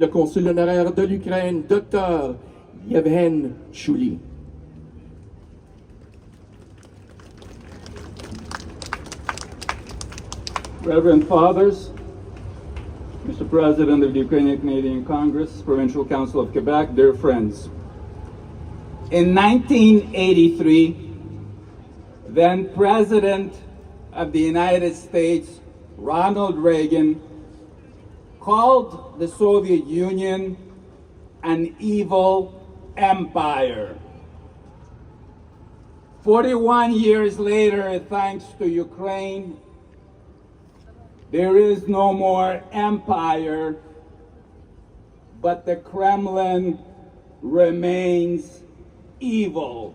le consul honoraire de l'Ukraine, Dr. Yevhen Chouli. Reverend Fathers, Mr. President of the Ukrainian Canadian Congress, Provincial Council of Quebec, dear friends. In 1983, then President of the United States, Ronald Reagan, called the Soviet Union an evil empire. 41 years later, thanks to Ukraine, there is no more empire, but the Kremlin remains evil.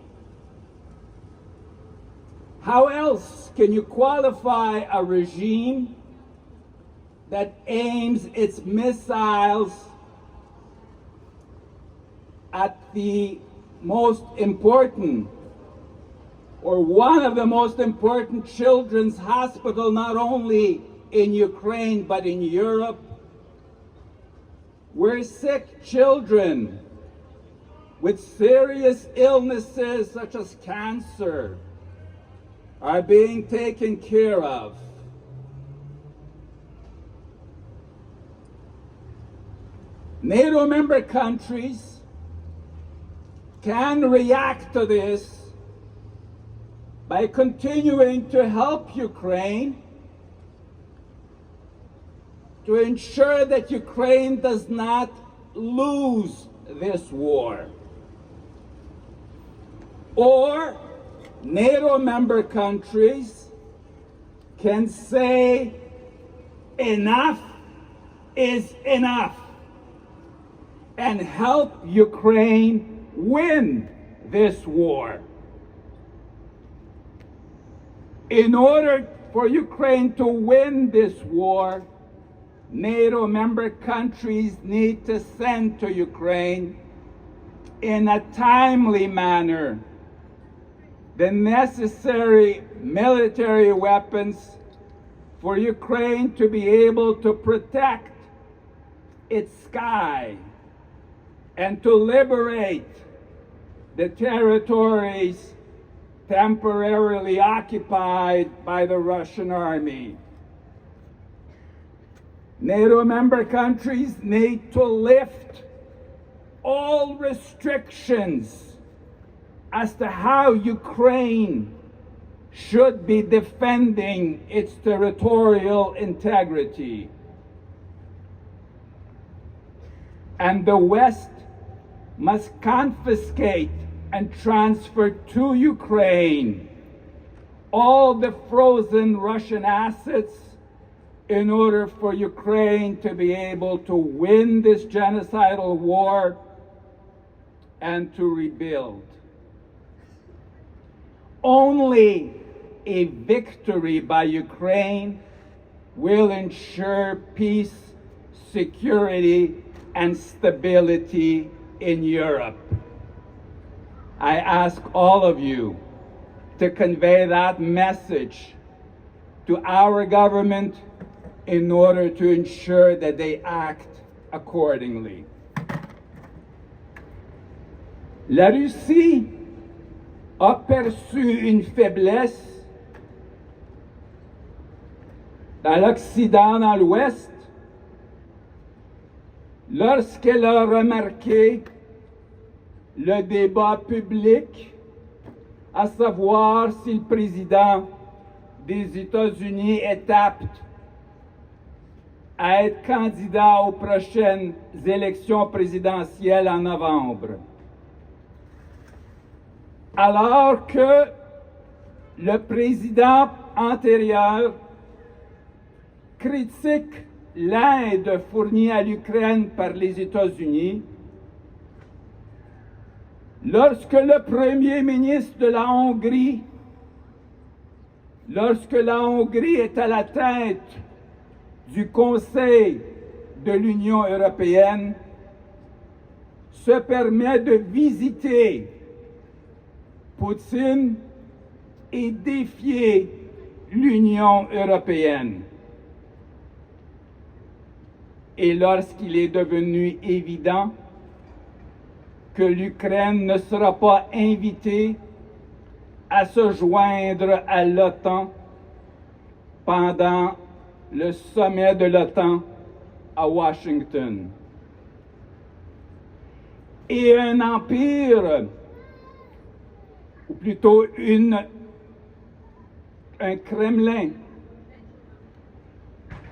How else can you qualify a regime that aims its missiles at the most important or one of the most important children's hospital not only in Ukraine but in Europe where sick children with serious illnesses such as cancer are being taken care of. NATO member countries can react to this by continuing to help Ukraine to ensure that Ukraine does not lose this war. Or NATO member countries can say enough is enough and help Ukraine win this war. In order for Ukraine to win this war, NATO member countries need to send to Ukraine in a timely manner the necessary military weapons for Ukraine to be able to protect its sky and to liberate the territories temporarily occupied by the Russian army. NATO member countries need to lift all restrictions as to how Ukraine should be defending its territorial integrity. And the West must confiscate and transfer to Ukraine all the frozen Russian assets in order for Ukraine to be able to win this genocidal war and to rebuild. Only a victory by Ukraine will ensure peace, security, and stability in Europe. I ask all of you to convey that message to our government in order to ensure that they act accordingly. La Russie a perçu une faiblesse dans l'Occident, dans l'Ouest, lorsqu'elle a remarqué le débat public, à savoir si le président des États-Unis est apte à être candidat aux prochaines élections présidentielles en novembre. Alors que le président antérieur critique l'aide fournie à l'Ukraine par les États-Unis, lorsque le Premier ministre de la Hongrie, lorsque la Hongrie est à la tête du Conseil de l'Union européenne, se permet de visiter Poutine et défier l'Union européenne. Et lorsqu'il est devenu évident que l'Ukraine ne sera pas invitée à se joindre à l'OTAN pendant le sommet de l'OTAN à Washington. Et un empire, ou plutôt une, un Kremlin,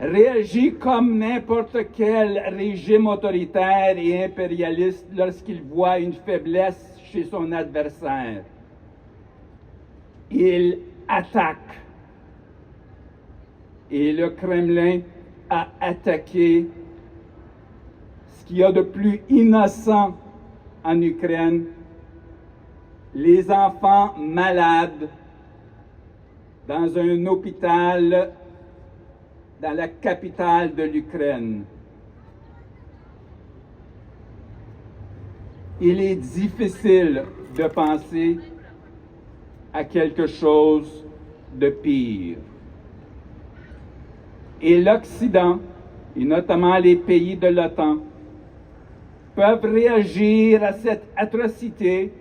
réagit comme n'importe quel régime autoritaire et impérialiste lorsqu'il voit une faiblesse chez son adversaire. Il attaque. Et le Kremlin a attaqué ce qu'il y a de plus innocent en Ukraine, les enfants malades dans un hôpital dans la capitale de l'Ukraine. Il est difficile de penser à quelque chose de pire. Et l'Occident, et notamment les pays de l'OTAN, peuvent réagir à cette atrocité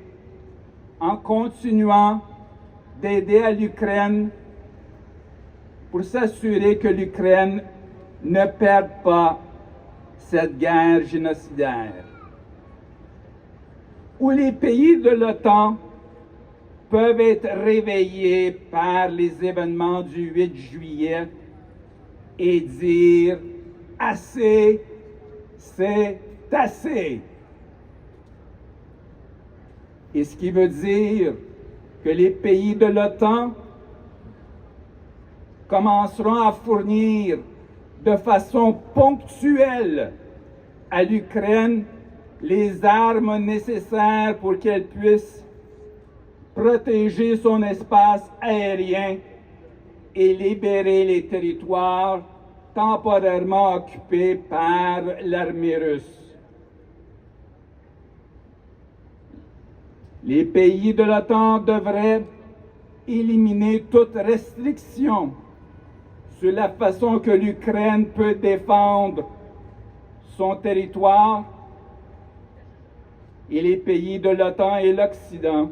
en continuant d'aider à l'Ukraine pour s'assurer que l'Ukraine ne perde pas cette guerre génocidaire. Où les pays de l'OTAN peuvent être réveillés par les événements du 8 juillet et dire assez, c'est assez. Et ce qui veut dire que les pays de l'OTAN commenceront à fournir de façon ponctuelle à l'Ukraine les armes nécessaires pour qu'elle puisse protéger son espace aérien et libérer les territoires temporairement occupés par l'armée russe. Les pays de l'OTAN devraient éliminer toute restriction sur la façon que l'Ukraine peut défendre son territoire et les pays de l'OTAN et l'Occident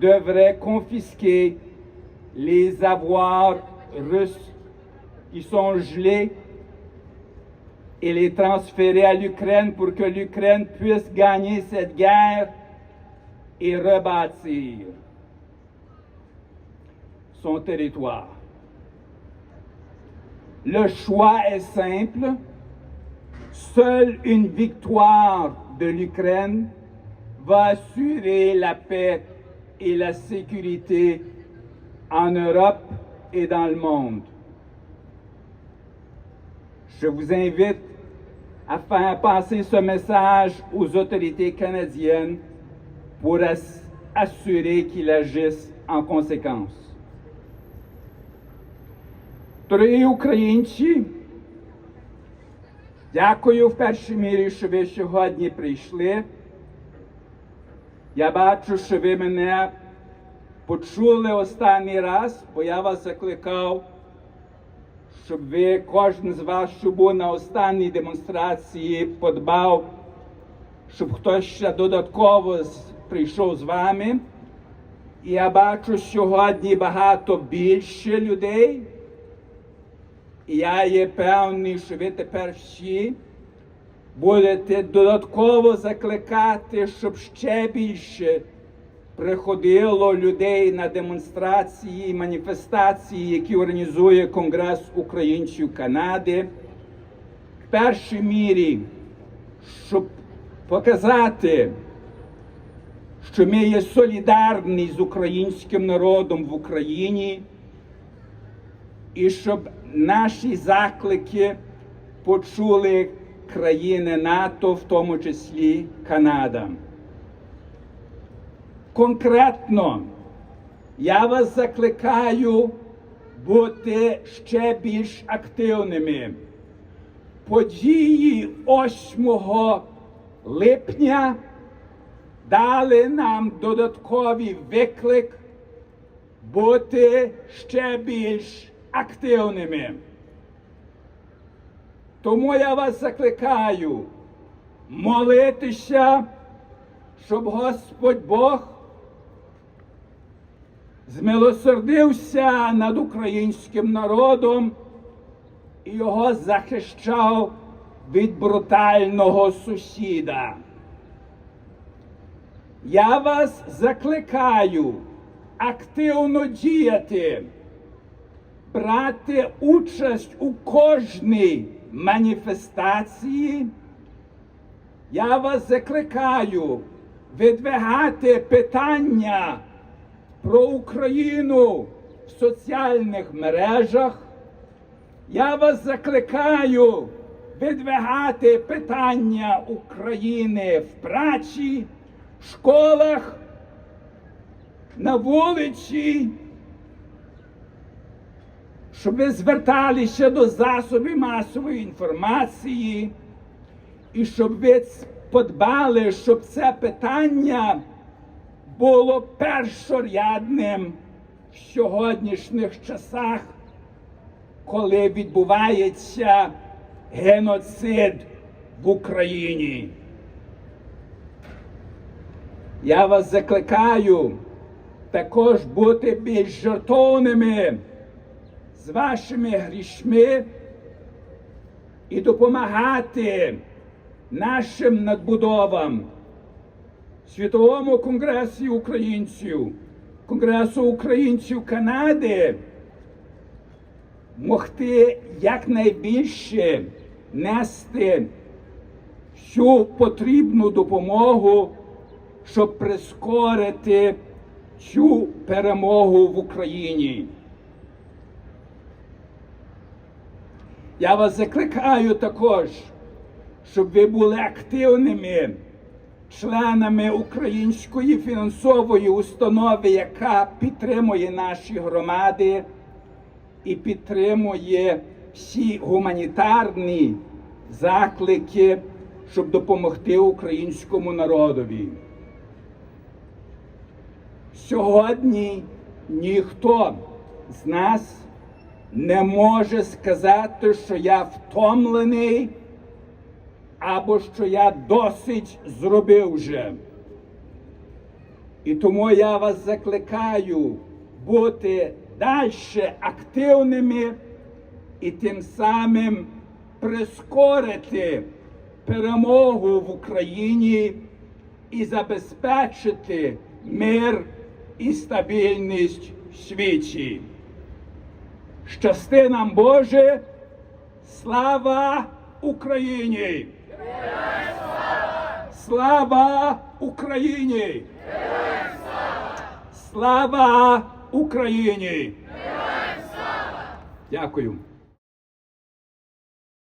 devraient confisquer les avoirs russes qui sont gelés et les transférer à l'Ukraine pour que l'Ukraine puisse gagner cette guerre et rebâtir son territoire. Le choix est simple. Seule une victoire de l'Ukraine va assurer la paix et la sécurité en Europe et dans le monde. Je vous invite à faire passer ce message aux autorités canadiennes pour as- assurer qu'ils agissent en conséquence. Дорогі українці, дякую в першій мірі, що ви сьогодні прийшли. Я бачу, що ви мене почули останній раз, бо я вас закликав, щоб ви, кожен з вас, що був на останній демонстрації, подбав, щоб хтось ще додатково прийшов з вами. І я бачу сьогодні багато більше людей. І я є певний, що ви тепер всі будете додатково закликати, щоб ще більше приходило людей на демонстрації і маніфестації, які організує Конгрес українців Канади. В першій мірі, щоб показати, що ми є солідарні з українським народом в Україні і щоб наші заклики почули країни НАТО, в тому числі Канада. Конкретно я вас закликаю бути ще більш активними. Події 8 липня дали нам додатковий виклик бути ще більш активними. Тому я вас закликаю молитися, щоб Господь Бог змилосердився над українським народом і його захищав від брутального сусіда. Я вас закликаю активно діяти, брати участь у кожній маніфестації. Я вас закликаю видвигати питання про Україну в соціальних мережах. Я вас закликаю видвигати питання України в праці, в школах, на вулиці, щоб ви зверталися до засобів масової інформації і щоб ви подбали, щоб це питання було першорядним в сьогоднішніх часах, коли відбувається геноцид в Україні. Я вас закликаю також бути більш жертовними з вашими грішми і допомагати нашим надбудовам, Світовому конгресі українців, Конгресу українців Канади могти якнайбільше нести всю потрібну допомогу, щоб прискорити цю перемогу в Україні. Я вас закликаю також, щоб ви були активними членами української фінансової установи, яка підтримує наші громади і підтримує всі гуманітарні заклики, щоб допомогти українському народові. Сьогодні ніхто з нас не може сказати, що я втомлений або що я досить зробив вже. І тому я вас закликаю бути далі активними і тим самим прискорити перемогу в Україні і забезпечити мир і стабільність в світі. Щасти нам Боже, слава Україні! Слава Україні! Слава Україні! Дякую.